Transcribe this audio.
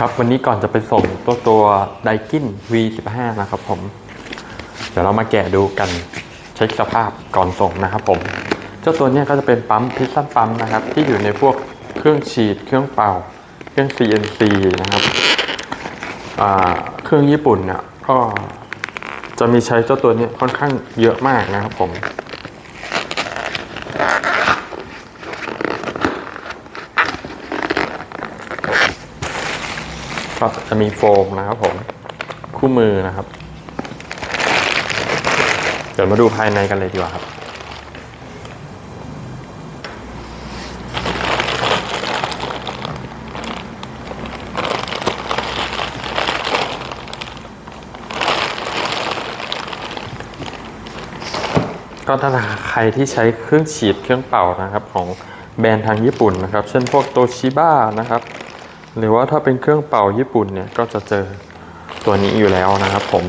ครับวันนี้ก่อนจะไปส่งตัวตัวไดกิน V15 นะครับผม เดี๋ยวเรามาแกะดูกันเช็คสภาพก่อนส่งนะครับผม เจ้าตัวนี้ก็จะเป็นปั๊มพิซซันปั๊มนะครับ ที่อยู่ในพวกเครื่องฉีด เครื่องเป่า เครื่อง CNC นะครับเครื่องญี่ปุ่นเนี่ยก็จะมีใช้เจ้าตัวนี้ค่อนข้างเยอะมากนะครับผม ก็จะมีโฟมนะครับผม คู่มือนะครับ เดี๋ยวมาดูภายในกันเลยดีกว่าครับก็ถ้าใครที่ใช้เครื่องฉีดเครื่องเป่านะครับ ของแบรนด์ทางญี่ปุ่นนะครับ เช่นพวกโตชิบ้านะครับ หรือว่าถ้าเป็นเครื่องเป่าญี่ปุ่นเนี่ยก็จะเจอตัวนี้อยู่แล้วนะครับผม